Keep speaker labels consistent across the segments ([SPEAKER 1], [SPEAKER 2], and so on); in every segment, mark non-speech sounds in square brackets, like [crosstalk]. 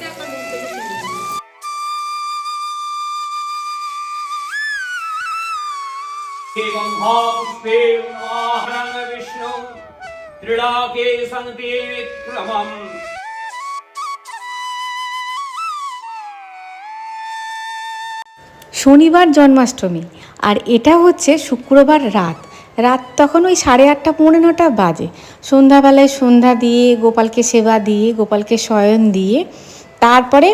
[SPEAKER 1] বাড়িতে একটা মুখ থেকে শুনি
[SPEAKER 2] गन्धापुष्पे वाहनं विष्णु त्रिडाके सन्ति विक्रमम्
[SPEAKER 3] শনিবার জন্মাষ্টমী আর এটা হচ্ছে শুক্রবার রাত রাত তখন ওই সাড়ে আটটা পৌনে নটা বাজে সন্ধ্যাবেলায় সন্ধ্যা দিয়ে গোপালকে সেবা দিয়ে গোপালকে শয়ন দিয়ে তারপরে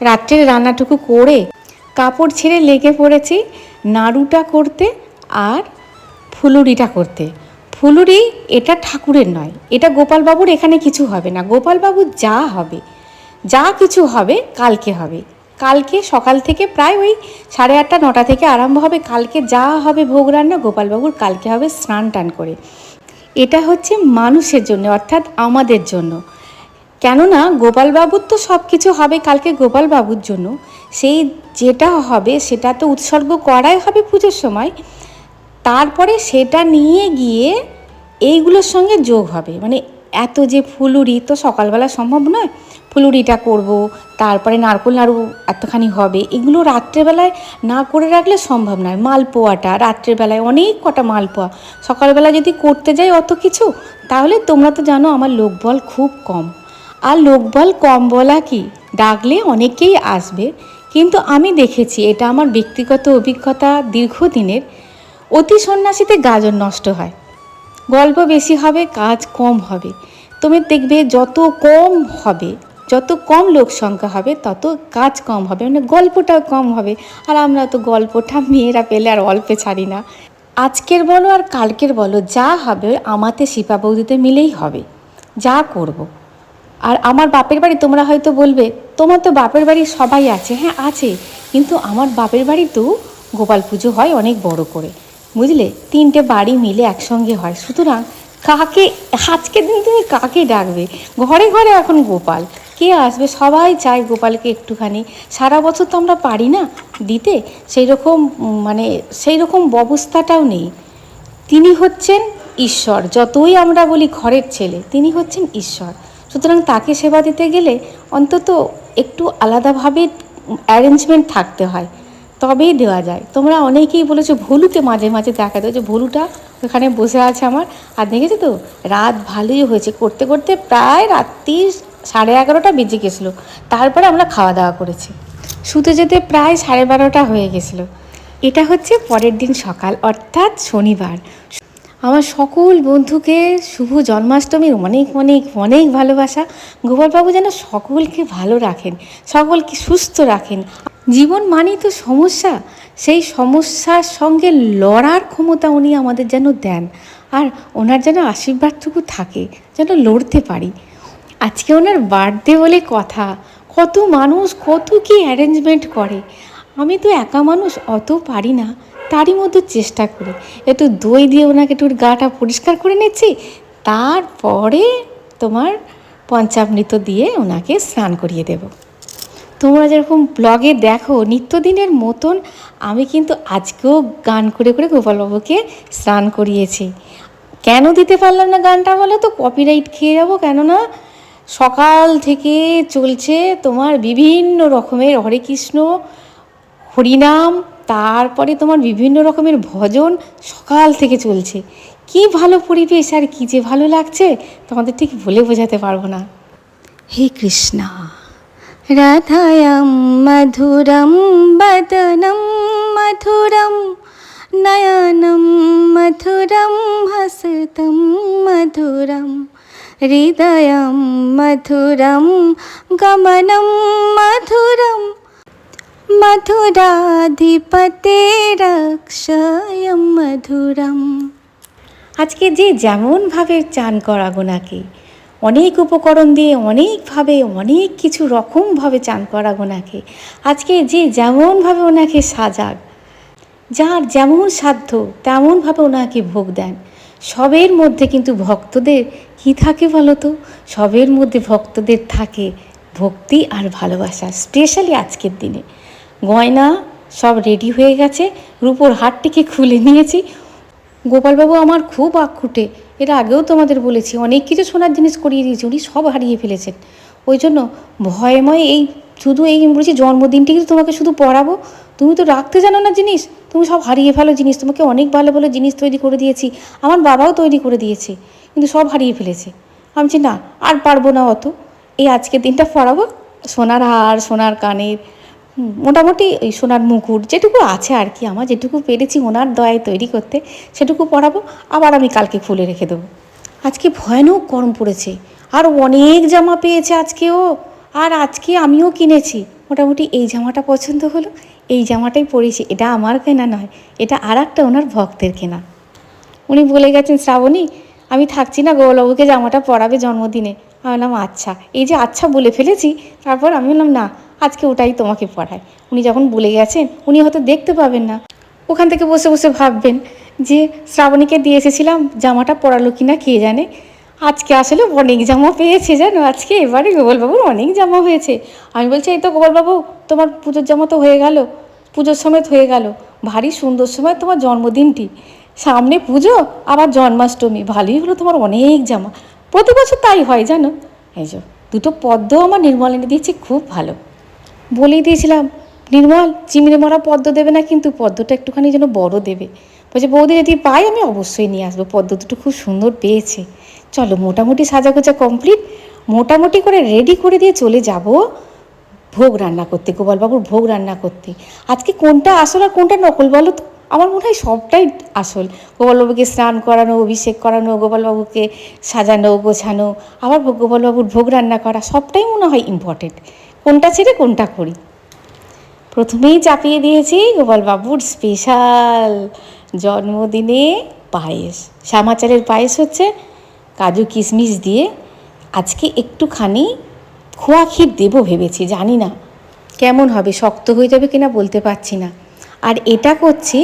[SPEAKER 3] রাত্রের রান্নাটুকু করে কাপড় ছেড়ে লেগে পড়েছি নাড়ুটা করতে আর ফুলুরিটা করতে। ফুলুরি এটা ঠাকুরের নয়, এটা গোপালবাবুর এখানে কিছু হবে না। গোপালবাবুর যা হবে, যা কিছু হবে কালকে হবে। কালকে সকাল থেকে প্রায় ওই সাড়ে আটটা, নটা থেকে আরম্ভ হবে। কালকে যা হবে ভোগ রান্না, গোপালবাবুর কালকে হবে স্নান টান করে। এটা হচ্ছে মানুষের জন্য, অর্থাৎ আমাদের জন্য। কেননা গোপালবাবুর তো সব কিছু হবে কালকে গোপালবাবুর জন্য। সেই যেটা হবে সেটা তো উৎসর্গ করাই হবে পুজোর সময়। তারপরে সেটা নিয়ে গিয়ে এইগুলোর সঙ্গে যোগ হবে। মানে এত যে ফুলুরি তো সকালবেলা সম্ভব নয়। ফুলুরিটা করব, তারপরে নারকোল নাড়ু এতখানি হবে। এগুলো রাত্রেবেলায় না করে রাখলে সম্ভব নয়। মালপোয়াটা, রাত্রেবেলায় অনেক কটা মালপোয়া। সকালবেলা যদি করতে যাই অত কিছু, তাহলে তোমরা তো জানো আমার লোকবল খুব কম। আর লোকবল কম বলা কি? ডাকলে অনেকেই আসবে, কিন্তু আমি দেখেছি এটা আমার ব্যক্তিগত অভিজ্ঞতা দীর্ঘদিনের। অতি সন্ন্যাসীতে গাজন নষ্ট হয়। গল্প বেশি হবে, কাজ কম হবে। তুমি দেখবে যত কম হবে, যত কম লোক সংখ্যা হবে, তত কাজ কম হবে মানে গল্পটাও কম হবে। আর আমরা তো গল্পটা মেয়েরা পেলে আর অল্পে ছাড়ি না। আজকের বলো আর কালকের বলো, যা হবে আমাতে শিপা বৌদিতে মিলেই হবে। যা করব। আর আমার বাপের বাড়ি তোমরা হয়তো বলবে, তোমার তো বাপের বাড়ি সবাই আছে হ্যাঁ আছে। কিন্তু আমার বাপের বাড়িতেও গোপাল পুজো হয় অনেক বড় করে। বুঝলে? তিনটে বাড়ি মিলে একসঙ্গে হয়। সুতরাং কাকে, আজকের দিন তুমি কাকে ডাকবে? ঘরে ঘরে এখন গোপাল। কে আসবে? সবাই চায় গোপালকে একটুখানি। সারা বছর তো আমরা পারি না দিতে। সেই রকম মানে সেই রকম ব্যবস্থাটাও নেই। তিনি হচ্ছেন ঈশ্বর। যতই আমরা বলি ঘরের ছেলে, তিনি হচ্ছেন ঈশ্বর। সুতরাং তাকে সেবা দিতে গেলে অন্তত একটু আলাদাভাবে অ্যারেঞ্জমেন্ট থাকতে হয়। তবেই দেওয়া যায়। তোমরা অনেকেই বলেছ, ভুলুকে মাঝে মাঝে দেখা দেয় যে ভুলুটা ওখানে বসে আছে আমার। আর দেখেছ তো, রাত ভালোই হয়েছে। করতে করতে প্রায় রাত্রি সাড়ে এগারোটা বেজে গেছিল। তারপরে আমরা খাওয়া দাওয়া করেছি। শুতে যেতে প্রায় সাড়ে বারোটা হয়ে গেছিল। এটা হচ্ছে পরের দিন সকাল, অর্থাৎ শনিবার। আমার সকল বন্ধুকে শুভ জন্মাষ্টমীর অনেক অনেক অনেক ভালোবাসা। গোপালবাবু যেন সকলকে ভালো রাখেন, সকলকে সুস্থ রাখেন। জীবন মানেই তো সমস্যা, সেই সমস্যার সঙ্গে লড়ার ক্ষমতা উনি আমাদের যেন দেন, আর ওনার যেন আশীর্বাদটুকু থাকে, যেন লড়তে পারি। আজকে ওনার বার্থডে বলে কথা, কত মানুষ, কত কি অ্যারেঞ্জমেন্ট করে। আমি তো একা মানুষ, অত পারি না। তারই মধ্যে চেষ্টা করি। একটু দই দিয়ে ওনাকে একটু গাটা পরিষ্কার করে নিচ্ছি, তারপরে তোমার পঞ্চামৃত দিয়ে ওনাকে স্নান করিয়ে দেব। তোমরা যেরকম ব্লগে দেখো, নিত্যদিনের মতন আমি কিন্তু আজকেও গান করে করে গোপালবাবুকে স্নান করিয়েছি। কেন দিতে পারলাম না গানটা বলো তো? কপিরাইট খেয়ে যাব কেননা সকাল থেকে চলছে তোমার বিভিন্ন রকমের হরে কৃষ্ণ, হরিনাম তারপরে তোমার বিভিন্ন রকমের ভজন সকাল থেকে চলছে। কি ভালো পরিবেশ আর কি যে ভালো লাগছে, তোমাদের ঠিক বলে বোঝাতে পারব না। হে কৃষ্ণা, রাধায়াম, মধুরম, বদনম, মধুরম, নয়নম, মধুরম, হসতম, মধুরম, হৃদয়ম, মধুরম, গমনম মধুরম মধুরাধিপতেরক্ষয়ম মধুরম। আজকে যে যেমনভাবে চান করা গোনাকে অনেক উপকরণ দিয়ে অনেকভাবে অনেক কিছু রকমভাবে চান করা গোনাকে আজকে যে যেমনভাবে ওনাকে সাজাক যার যেমন সাধ্য তেমনভাবে ওনাকে ভোগ দেন, সবের মধ্যে কিন্তু ভক্তদের কি থাকে বলো তো সবের মধ্যে ভক্তদের থাকে ভক্তি আর ভালোবাসা, স্পেশালি আজকের দিনে। গয়না সব রেডি হয়ে গেছে, রূপোর হাটটিকে খুলে নিয়েছি। গোপালবাবু আমার খুব আক্ষুটে এর আগেও তোমাদের বলেছি, অনেক কিছু সোনার জিনিস করিয়ে দিয়েছি, উনি সব হারিয়ে ফেলেছেন। ওই জন্য ভয়ময় এই, শুধু এই বলছি জন্মদিনটি কিন্তু তোমাকে শুধু পড়াবো। তুমি তো রাখতে জানো না জিনিস, তুমি সব হারিয়ে ফেলো জিনিস, তোমাকে অনেক ভালো ভালো জিনিস তৈরি করে দিয়েছি, আমার বাবাও তৈরি করে দিয়েছে, কিন্তু সব হারিয়ে ফেলেছে। আমি বলছি, না, আর পারব না অত, এই আজকের দিনটা পড়াবো, সোনার হার, সোনার কানের মোটামুটি এই সোনার মুকুট যেটুকু আছে আর কি আমার, যেটুকু পেরেছি ওনার দয়ায় তৈরি করতে, সেটুকু পড়াবো আবার আমি কালকে খুলে রেখে দেবো। আজকে ভয়ানক গরম পড়েছে, আর অনেক জামা পেয়েছে আজকেও, আর আজকে আমিও কিনেছি। মোটামুটি এই জামাটা পছন্দ হলো, এই জামাটাই পরেছি, এটা আমার কেনা নয়, এটা আর একটা ওনার ভক্তের কেনা। উনি বলে গেছেন, শ্রাবণী, আমি থাকছি না গৌরবাবুকে জামাটা পরাবে জন্মদিনে। আমি বললাম আচ্ছা। এই যে আচ্ছা বলে ফেলেছি, তারপর আমি বললাম, না আজকে ওটাই তোমাকে পড়ায়। উনি যখন বলে গেছেন, উনি হয়তো দেখতে পাবেন না। ওখান থেকে বসে বসে ভাববেন যে, শ্রাবণীকে দিয়ে এসেছিলাম, জামাটা পরালো কি না কে জানে? আজকে আসলে অনেক জামা পেয়েছে জানো, আজকে এবারে গোপালবাবুর অনেক জামা হয়েছে। আমি বলছি, এই তো গোপালবাবু, তোমার পুজোর জামা তো হয়ে গেল, পুজোর সমেত হয়ে গেল। ভারী সুন্দর সময় তোমার জন্মদিনটি। সামনে পুজো, আবার জন্মাষ্টমী। ভালোই হলো তোমার অনেক জামা। প্রতি বছর তাই হয় জানো? এই যে, দুটো পদ্ম আমার নির্মল এনে দিয়েছে, খুব ভালো। বলেই দিয়েছিলাম, নির্মল চিমড়ে মরা পদ্ম দেবে না কিন্তু পদ্মটা একটুখানি যেন বড় দেবে। বলছে, বৌদি যদি পাই আমি অবশ্যই নিয়ে আসব, পদ্ম দুটো খুব সুন্দর পেয়েছে। চলো মোটামুটি সাজাগোজা কমপ্লিট, মোটামুটি করে রেডি করে দিয়ে চলে যাব ভোগ রান্না করতে, গোপালবাবুর ভোগ রান্না করতে। আজকে কোনটা আসল আর কোনটা নকল বলো তো? আমার মনে হয় সবটাই আসল। গোপালবাবুকে স্নান করানো, অভিষেক করানো, গোপালবাবুকে সাজানো, গোছানো, আবার গোপালবাবুর ভোগ রান্না করা, সবটাই মনে হয় ইম্পর্টেন্ট কোনটা ছেড়ে কোনটা করি? প্রথমেই চাপিয়ে দিয়েছি গোপালবাবুর স্পেশাল জন্মদিনে পায়েস। শ্যামাচারের পায়েস হচ্ছে কাজু কিশমিশ দিয়ে। আজকে একটুখানি খোয়া ক্ষীর দেবো ভেবেছি, জানি না কেমন হবে, শক্ত হয়ে যাবে কিনা বলতে পারছি না। আর এটা করছি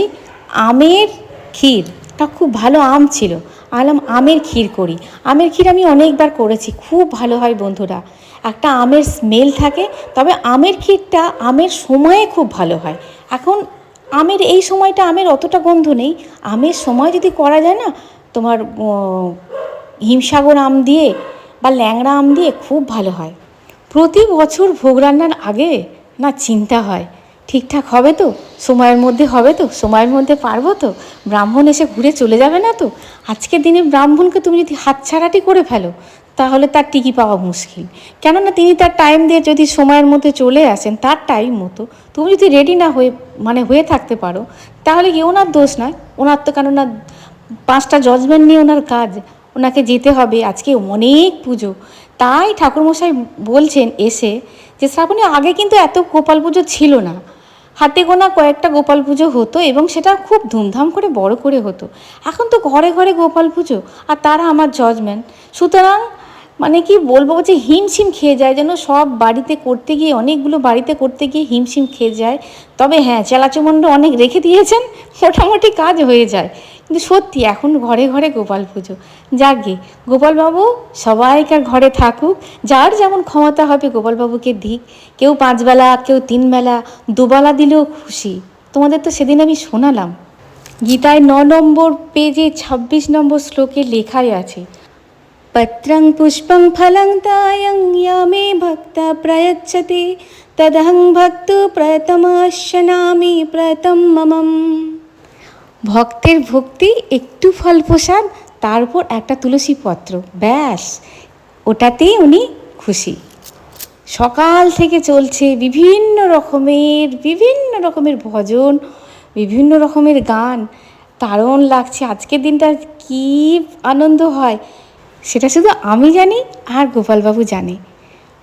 [SPEAKER 3] আমের ক্ষীরটা খুব ভালো আম ছিল। আলাম আমের ক্ষীর করি। আমের ক্ষীর আমি অনেকবার করেছি, খুব ভালো হয় বন্ধুরা। একটা আমের স্মেল থাকে, তবে আমের ক্ষীরটা আমের সময়ে খুব ভালো হয়। এখন আমের এই সময়টা আমের অতটা গন্ধ নেই। আমের সময় যদি করা যায় না, তোমার হিমসাগর আম দিয়ে বা ল্যাংড়া আম দিয়ে খুব ভালো হয়। প্রতি বছর ভোগ রান্নার আগে না চিন্তা হয়, ঠিকঠাক হবে তো? সময়ের মধ্যে হবে তো? সময়ের মধ্যে পারব তো? ব্রাহ্মণ এসে ঘুরে চলে যাবে না তো? আজকের দিনে ব্রাহ্মণকে তুমি যদি হাতছাড়াটি করে ফেলো তাহলে তার টিকি পাওয়া মুশকিল। কেননা তিনি তার টাইম দিয়ে যদি সময়ের মধ্যে চলে আসেন, তার টাইম মতো। তুমি যদি রেডি না হয়ে মানে হয়ে থাকতে পারো, তাহলে কি ওনার দোষ নয়? ওনার তো কেননা পাঁচটা জজমেন্ট নিয়ে ওনার কাজ। ওনাকে যেতে হবে, আজকে অনেক পুজো। তাই ঠাকুরমশাই বলছেন এসে যে, শ্রাবণী, আগে কিন্তু এত গোপাল পুজো ছিল না। হাতে গোনা কয়েকটা গোপাল পুজো হতো এবং সেটা খুব ধুমধাম করে বড় করে হতো। এখন তো ঘরে ঘরে গোপাল পুজো, আর তারা আমার জজমেন্ট সুতরাং মানে কি বলব যে হিমশিম খেয়ে যায়, যেন সব বাড়িতে করতে গিয়ে, অনেকগুলো বাড়িতে করতে গিয়ে হিমশিম খেয়ে যায়। তবে হ্যাঁ চেলাচমন্ড অনেক রেখে দিয়েছেন, মোটামুটি কাজ হয়ে যায়। কিন্তু সত্যি এখন ঘরে ঘরে গোপাল পুজো। যাকে গোপালবাবু সবাইকার ঘরে থাকুক, যার যেমন ক্ষমতা হবে গোপালবাবুকে দিক। কেউ পাঁচবেলা, কেউ তিনবেলা, দুবেলা দিলেও খুশি। তোমাদের তো সেদিন আমি শোনালাম। গীতায় ন নম্বর পেজে ছাব্বিশ নম্বর শ্লোকে লেখাই আছে पत्रं पुष्पं फलं तायं या मे भक्ता प्रयच्छति तदहं भक्तो प्रयतमाशनामि प्रयतं ममम् ভক্তের ভক্তি একটু ফল প্রসাদ তারপর একটা তুলসী পত্র ব্যাস ওটাতেই উনি খুশি সকাল থেকে চলছে বিভিন্ন রকমের বিভিন্ন রকমের ভজন বিভিন্ন রকমের গান দারুণ লাগছে আজকের দিনটা কী আনন্দ হয় সেটা শুধু আমি জানি আর গোপালবাবু জানে।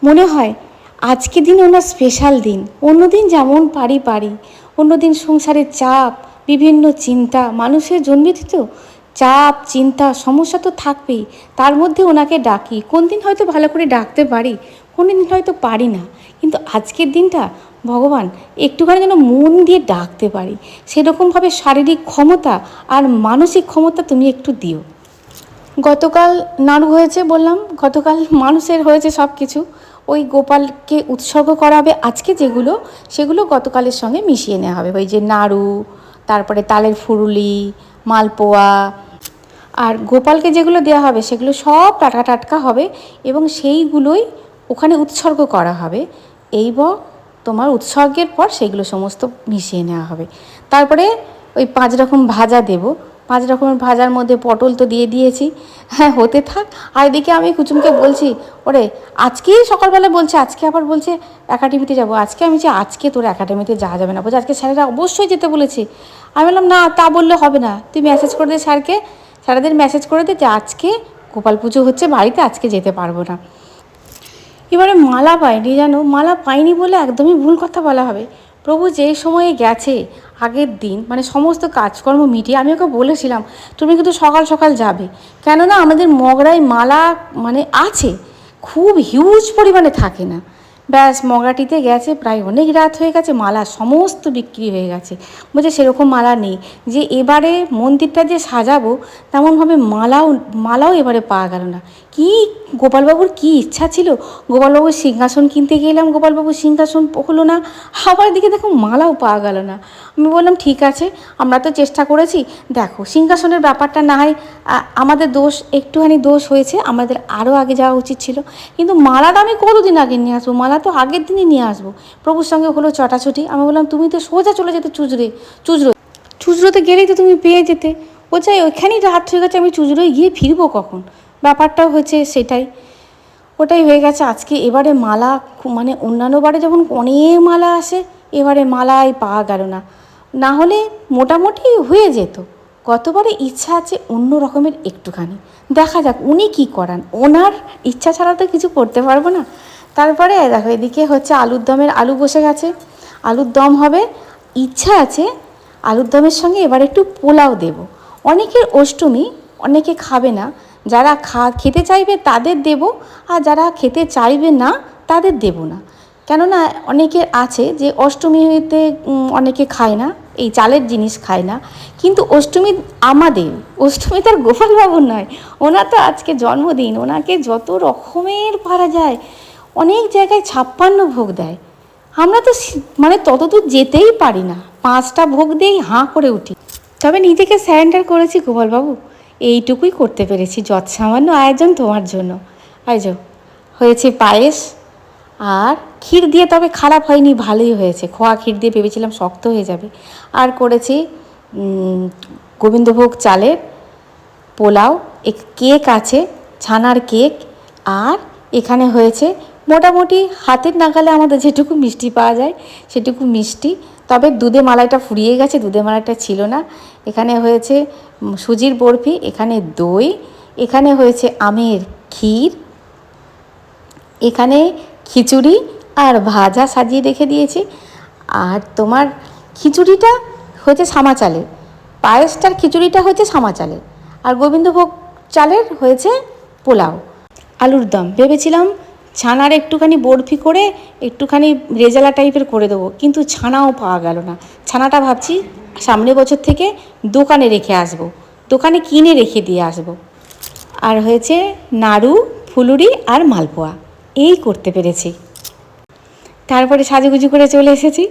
[SPEAKER 3] মনে হয় আজকের দিন ওনার স্পেশাল দিন। অন্যদিন যেমন পারি পারি। অন্যদিন সংসারের চাপ, বিভিন্ন চিন্তা, মানুষের জন্মিত তো চাপ, চিন্তা, সমস্যা তো থাকবেই। তার মধ্যে ওনাকে ডাকি, কোন দিন হয়তো ভালো করে ডাকতে পারি, কোন দিন হয়তো পারি না। কিন্তু আজকের দিনটা ভগবান একটুখানি যেন মন দিয়ে ডাকতে পারি। সেরকমভাবে শারীরিক ক্ষমতা আর মানসিক ক্ষমতা তুমি একটু দিও। গতকাল নাড়ু হয়েছে বললাম, গতকাল মানুষের হয়েছে সব কিছু ওই গোপালকে উৎসর্গ করা হবে আজকে যেগুলো, সেগুলো গতকালের সঙ্গে মিশিয়ে নেওয়া হবে। ওই যে নাড়ু, তারপরে তালের ফুরুলি, মালপোয়া, আর গোপালকে যেগুলো দেওয়া হবে সেগুলো সব টাটকা টাটকা হবে এবং সেইগুলোই ওখানে উৎসর্গ করা হবে। এই তোমার উৎসর্গের পর সেগুলো সমস্ত মিশিয়ে নেওয়া হবে। তারপরে ওই পাঁচ রকম ভাজা দেব। পাঁচ রকমের ভাজার মধ্যে পটল তো দিয়ে দিয়েছি। হ্যাঁ হতে থাক। আর এদিকে আমি কুচুমকে বলছি, ওরে, আজকেই সকালবেলা বলছে, আজকে আবার বলছে একাডেমিতে যাব। আজকে আমি যে, আজকে তোর একাডেমিতে যাওয়া যাবে না। বলছে, আজকে স্যারেরা অবশ্যই যেতে বলেছে। আমি বললাম, না, তা বললে হবে না। তুই মেসেজ করে দে স্যারকে। স্যারেদের মেসেজ করে দে যে, আজকে গোপাল পুজো হচ্ছে বাড়িতে, আজকে যেতে পারব না। এবারে মালা পাইনি জানো? মালা পাইনি বলে একদমই ভুল কথা বলা হবে। প্রভু যে সময়ে গেছে, আগের দিন মানে সমস্ত কাজকর্ম মিটিয়ে আমি ওকে বলেছিলাম, তুমি কিন্তু সকাল সকাল যাবে। কেননা আমাদের মগরায় মালা মানে আছে, খুব হিউজ পরিমাণে থাকে না। ব্যাস, মগরাটিতে গেছে, প্রায় অনেক রাত হয়ে গেছে, মালা সমস্ত বিক্রি হয়ে গেছে। বলছে, সেরকম মালা নেই। যে এবারে মন্দিরটা যে সাজাবো, তেমনভাবে মালাও মালাও এবারে পাওয়া গেল না। কি? গোপালবাবুর কি ইচ্ছা ছিল? গোপালবাবুর সিংহাসন কিনতে গেলাম, গোপালবাবুর সিংহাসন হলো না। আবার দিকে দেখো মালাও পাওয়া গেল না। আমি বললাম, ঠিক আছে, আমরা তো চেষ্টা করেছি। দেখো, সিংহাসনের ব্যাপারটা না হয় আমাদের দোষ, একটুখানি দোষ হয়েছে, আমাদের আরও আগে যাওয়া উচিত ছিল। কিন্তু মালাটা আমি কতদিন আগে নিয়ে আসব? মালা তো আগের দিনই নিয়ে আসব। প্রভুর সঙ্গে হলো চটাছুটি আমি বললাম, তুমি তো সোজা চলে যেতে চুজরে, চুজরো চুজরোতে গেলেই তো তুমি পেয়ে যেতে। বলছে ওইখানেই রাত হয়ে গেছে, আমি চুজরোয় গিয়ে ফিরবো কখন? ব্যাপারটাও হচ্ছে সেটাই। ওটাই হয়ে গেছে আজকে এবারে মালা মানে অন্যান্য বারে যখন অনেক মালা আসে, এবারে মালাই পাওয়া গেল না। না হলে মোটামুটি হয়ে যেত। গতবারে ইচ্ছা আছে অন্য রকমের একটুখানি। দেখা যাক উনি কি করান। ওনার ইচ্ছা ছাড়া তো কিছু করতে পারব না। তারপরে দেখো এদিকে হচ্ছে আলুর দমের আলু বসে গেছে। আলুর দম হবে। ইচ্ছা আছে আলুর দমের সঙ্গে এবার একটু পোলাও দেব। অনেকের অষ্টমী, অনেকে খাবে না। যারা খা, খেতে চাইবে তাদের দেব, আর যারা খেতে চাইবে না তাদের দেব না। কেননা অনেকের আছে যে অষ্টমীতে অনেকে খায় না, এই চালের জিনিস খায় না। কিন্তু অষ্টমী আমাদের, অষ্টমী তার গোপালবাবুর নয়, ওনার তো আজকে জন্মদিন, ওনাকে যত রকমের পারা যায়, অনেক জায়গায় ছাপ্পান্ন ভোগ দেয়। আমরা তো মানে ততদূর যেতেই পারি না, পাঁচটা ভোগ দিয়েই হাঁ করে উঠি। তবে নিজেকে স্যারেন্ডার করেছি গোপালবাবু এইটুকুই করতে পেরেছি। যৎ সামান্য আয়োজন তোমার জন্য। আয়োজন হয়েছে পায়েস আর ক্ষীর দিয়ে তবে খারাপ হয়নি, ভালোই হয়েছে। খোয়া ক্ষীর দিয়ে ভেবেছিলাম শক্ত হয়ে যাবে। আর করেছি গোবিন্দভোগ চালের পোলাও, এক কেক আছে, ছানার কেক। আর এখানে হয়েছে মোটামুটি হাতের নাগালে আমাদের যেটুকু মিষ্টি পাওয়া যায়, সেটুকু মিষ্টি। তবে দুধে মালাইটা ফুরিয়ে গেছে, দুধে মালাইটা ছিল না। এখানে হয়েছে সুজির বরফি, এখানে দই, এখানে হয়েছে আমের ক্ষীর, এখানে খিচুড়ি আর ভাজা সাজিয়ে রেখে দিয়েছি। আর তোমার খিচুড়িটা হয়েছে সামা চালের, পায়েসটার খিচুড়িটা হয়েছে সামা চালের, আর গোবিন্দভোগ চালের হয়েছে পোলাও। আলুর দম, ভেবেছিলাম ছানার একটুখানি বরফি করে একটুখানি রেজালা টাইপের করে দেবো, কিন্তু ছানাও পাওয়া গেল না। ছানাটা ভাবছি সামনের বছর থেকে দোকানে রেখে আসব, দোকানে কিনে রেখে দিয়ে আসব। আর হয়েছে নাড়ু, ফুলুরি আর মালপোয়া, এই করতে পেরেছি। তারপরে সাজুগুজু করে চলে এসেছি।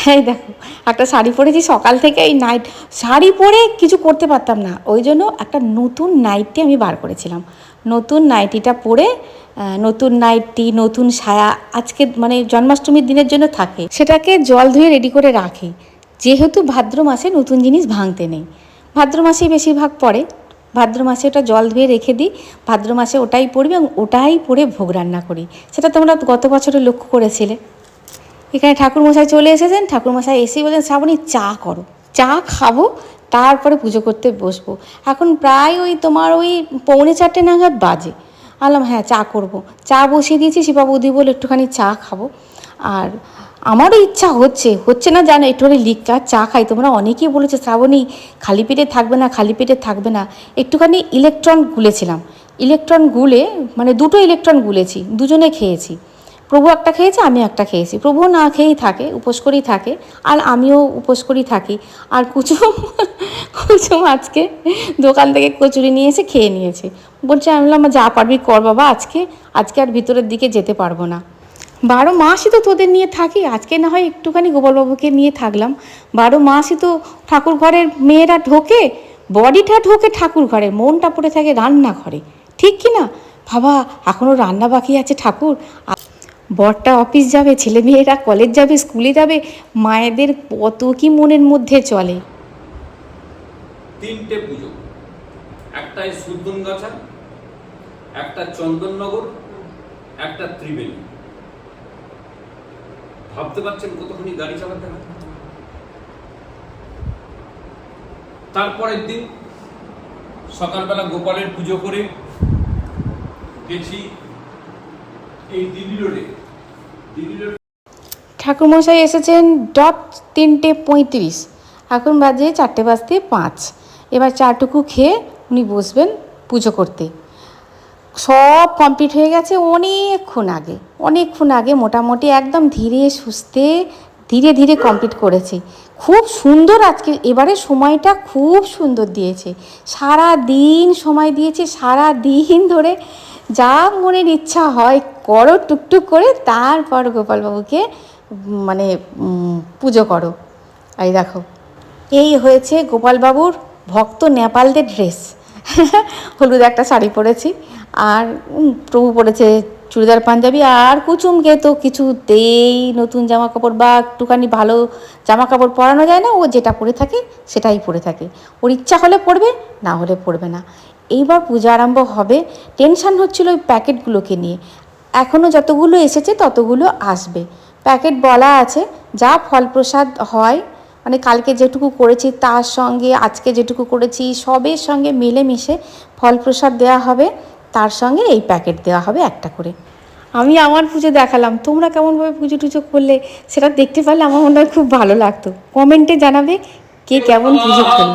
[SPEAKER 3] হ্যাঁ দেখো, একটা শাড়ি পরেছি সকাল থেকে, এই নাইট শাড়ি পরে কিছু করতে পারতাম না। ওই জন্য একটা নতুন নাইটি আমি বার করেছিলাম। নতুন নাইটিটা পরে নতুন নাইটি, নতুন সায়া, আজকে মানে জন্মাষ্টমীর দিনের জন্য থাকে। সেটাকে জল ধুয়ে রেডি করে রাখি। যেহেতু ভাদ্র মাসে নতুন জিনিস ভাঙতে নেই। ভাদ্র মাসেই বেশিরভাগ পড়ে। ভাদ্র মাসে ওটা জল ধুয়ে রেখে দিই। ভাদ্র মাসে ওটাই পড়বে এবং ওটাই পরে ভোগ রান্না করি। সেটা তোমরা গত বছরে লক্ষ্য করেছিলে। এখানে ঠাকুরমশাই চলে এসেছেন। ঠাকুরমশাই এসেই বলেন শ্রাবণী, চা করো। চা খাব, তারপরে পুজো করতে বসবো। এখন প্রায় ওই তোমার ওই পৌনে চারটে নাগাদ বাজে। আলাম হ্যাঁ চা করব। চা বসিয়ে দিয়েছি শিবা বৌদি বলে একটুখানি চা খাব। আর আমারও ইচ্ছা হচ্ছে হচ্ছে না জানো একটুখানি লিকা চা খাই। তোমরা অনেকেই বলেছে, শ্রাবণী, খালি পেটে থাকবে না, খালি পেটে থাকবে না। একটুখানি ইলেকট্রন গুলেছিলাম। ইলেকট্রন গুলে মানে দুটো ইলেকট্রন গুলেছি, দুজনে খেয়েছি। প্রভু একটা খেয়েছে, আমি একটা খেয়েছি। প্রভু না খেয়েই থাকে, উপোস করেই থাকে, আর আমিও উপোস করেই থাকি। আর কুচুম কুচুম আজকে দোকান থেকে কচুরি নিয়ে এসে খেয়ে নিয়েছে। বলছে, আমি বললাম যা পারবি কর বাবা, আজকে আজকে আর ভিতরের দিকে যেতে পারব না। বারো মাসই তো তোদের নিয়ে থাকি, আজকে না হয় একটুখানি গোপালবাবুকে নিয়ে থাকলাম। বারো মাসই তো ঠাকুর ঘরের মেয়েরা ঢোকে, বডিটা ঢোকে ঠাকুর ঘরে, মনটা পড়ে থাকে রান্না ঘরে ঠিক কি না? বাবা এখনও রান্না বাকি আছে ঠাকুর বরটা অফিস যাবে ছেলে মেয়েরা কলেজ যাবে স্কুলে যাবে, মায়েদের কত কি মনের মধ্যে চলে।
[SPEAKER 2] তিনটে পুজো। একটাই সুদনগাছা একটা চন্দননগর, একটা ত্রিবেণী। ভাবতে পারছেন কতখানি গাড়ি চালাতে হয়? তারপরের দিন সকালবেলা গোপালের পুজো করে গেছি এই দিদি রোড
[SPEAKER 3] ঠাকুরমশাই এসেছেন ডট তিনটে পঁয়ত্রিশ। এখন বাজে চারটে বাজতে পাঁচ। এবার চাটুকু খেয়ে উনি বসবেন পুজো করতে। সব কমপ্লিট হয়ে গেছে অনেকক্ষণ আগে। অনেকক্ষণ আগে মোটামুটি একদম ধীরে সুস্থে ধীরে ধীরে কমপ্লিট করেছে। খুব সুন্দর আজকে, এবারে সময়টা খুব সুন্দর দিয়েছে। সারা দিন সময় দিয়েছে সারা দিন ধরে যা মনের ইচ্ছা হয় করো, টুকটুক করে তারপর গোপালবাবুকে মানে পুজো করো। এই দেখো, এই হয়েছে গোপালবাবুর ভক্ত নেপালদের ড্রেস। [laughs] হলুদ একটা শাড়ি পরেছি, আর প্রভু পরেছে চুড়িদার পাঞ্জাবি, আর কুচুমকে তো কিছুতেই নতুন জামা কাপড় বা একটুখানি ভালো জামা কাপড় পরানো যায় না, ও যেটা পরে থাকে সেটাই পরে থাকে। ওর ইচ্ছা হলে পরবে, না হলে পরবে না। এইবার পূজা আরম্ভ হবে। টেনশন হচ্ছিল ওই প্যাকেটগুলোকে নিয়ে। এখনও যতগুলো এসেছে ততগুলো আসবে। প্যাকেট বলা আছে যা ফল প্রসাদ হয় মানে কালকে যেটুকু করেছি তার সঙ্গে আজকে যেটুকু করেছি সবের সঙ্গে মিলেমিশে ফল প্রসাদ দেওয়া হবে। তার সঙ্গে এই প্যাকেট দেওয়া হবে একটা করে। আমি আমার পুজো দেখালাম। তোমরা কেমনভাবে পুজো টুজো করলে সেটা দেখতে পারলে আমার মনে হয় খুব ভালো লাগতো। কমেন্টে জানাবে কে কেমন পুজো করল।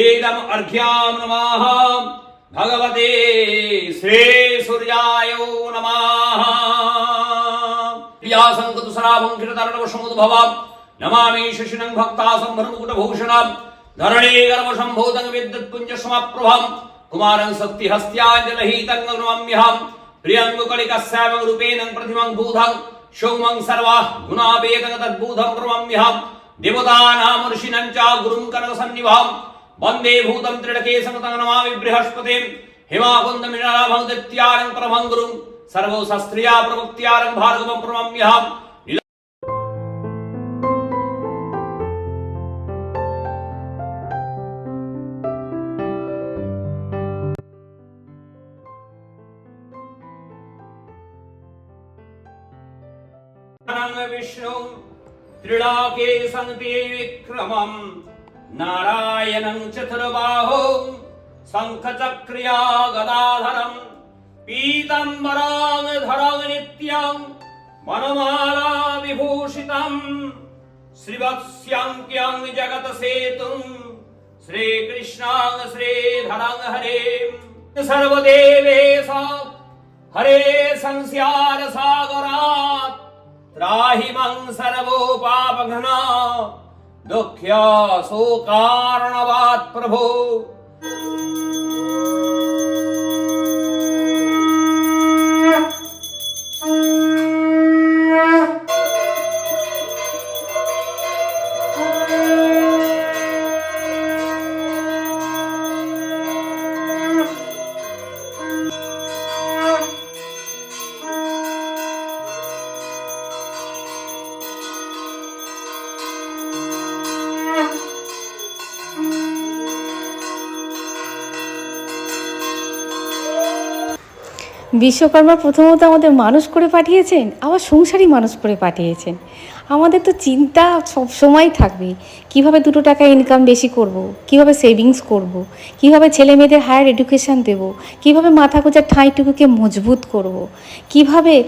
[SPEAKER 2] एदम् अर्घ्यां नमः भगवते श्री सूर्याय नमः प्रियासङ्गतुसराभं किरतरणवशमुद्भवम् नमामि शशिनं भक्तासम्भ्रमुकुटभूषणम् धरणे गर्भशम्भूतं विद्युत्पुञ्जसमप्रभम् कुमारं शक्तिहस्त्याञ्जलहीतं नमाम्यहम् प्रियङ्गुकलिकस्यामं रूपेण प्रतिमं भूधम् सौमं सर्वाः गुणावेगं तद्भूतं प्रमम्यहम् देवतानां ऋषीणां च गुरुं कनकसन्निभाम् വന്ദേ ഭൂതം ത്രിടകേ സമതനമാ വിബൃഹസ്പതിം ഹിമാകുന്ദമിഴാഭൗദത്യാലം പ്രമംഗുരും സർവശാസ്ത്രീയാ പ്രവൃത്തിയാലം ഭാർഗവം പ്രമമ്യഹം. വിഷ്ണു ത്രിടാകേ സന്തി വിക്രമം नारायणं चतुर्बाहो शङ्खचक्रिया गदाधरम् पीतम्बरां धरं नित्यं मनमाला विभूषितम् श्रीवत्स्यङ्क्यं जगतसेतुं श्रीकृष्णां श्रीधरं हरे सर्वदेवेश हरे संस्यार सागरात् त्राहि मं सर्वोपापघ्ना दुख्या सो कारणवात् प्रभु।
[SPEAKER 3] বিশ্বকর্মা প্রথমত আমাদের মানুষ করে পাঠিয়েছেন, আবার সংসারী মানুষ করে পাঠিয়েছেন আমাদের তো চিন্তা সব সময় থাকবে, কীভাবে দুটো টাকা ইনকাম বেশি করব। কীভাবে সেভিংস করব। কীভাবে ছেলে মেয়েদের হায়ার এডুকেশন দেব, কীভাবে মাথা গোজার ঠাঁইটুকুকে মজবুত করব। কীভাবে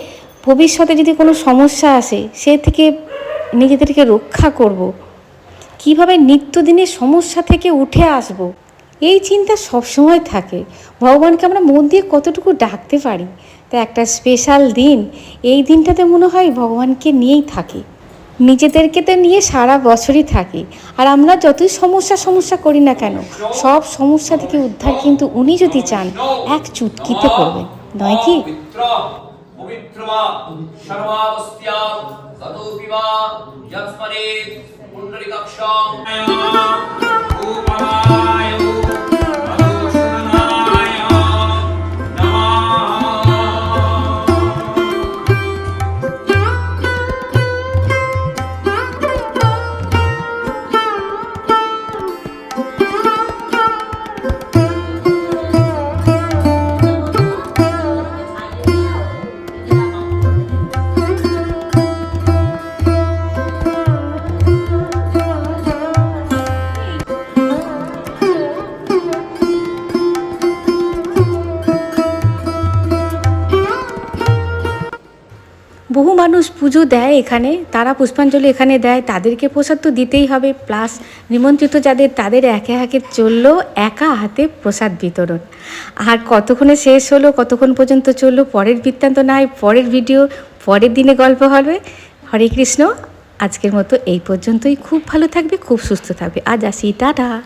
[SPEAKER 3] ভবিষ্যতে যদি কোনো সমস্যা আসে, সে থেকে নিজেদেরকে রক্ষা করব। কীভাবে নিত্যদিনের সমস্যা থেকে উঠে আসব এই চিন্তা সবসময় থাকে। ভগবানকে আমরা মন দিয়ে কতটুকু ডাকতে পারি? তা একটা স্পেশাল দিন। এই দিনটাতে মনে হয় ভগবানকে নিয়েই থাকি। নিজেদেরকে তো নিয়ে সারা বছরই থাকি। আর আমরা যতই সমস্যা সমস্যা করি না কেন, সব সমস্যা থেকে উদ্ধার কিন্তু উনি যদি চান, এক চুটকিতে করবেন। নয় কি?
[SPEAKER 2] পবিত্র পুণ্ডরিকাক্ষং
[SPEAKER 3] পুজো দেয় এখানে, তারা পুষ্পাঞ্জলি এখানে দেয়, তাদেরকে প্রসাদ তো দিতেই হবে। প্লাস নিমন্ত্রিত যাদের, তাদের একে একে চলল একা হাতে প্রসাদ বিতরণ। আর কতক্ষণে শেষ হলো, কতক্ষণ পর্যন্ত চলল, পরের বৃত্তান্ত নাই, পরের ভিডিও পরের দিনে গল্প হবে। হরে কৃষ্ণ, আজকের মতো এই পর্যন্তই। খুব ভালো থাকবে, খুব সুস্থ থাকবে। আজ আসি, টাটা।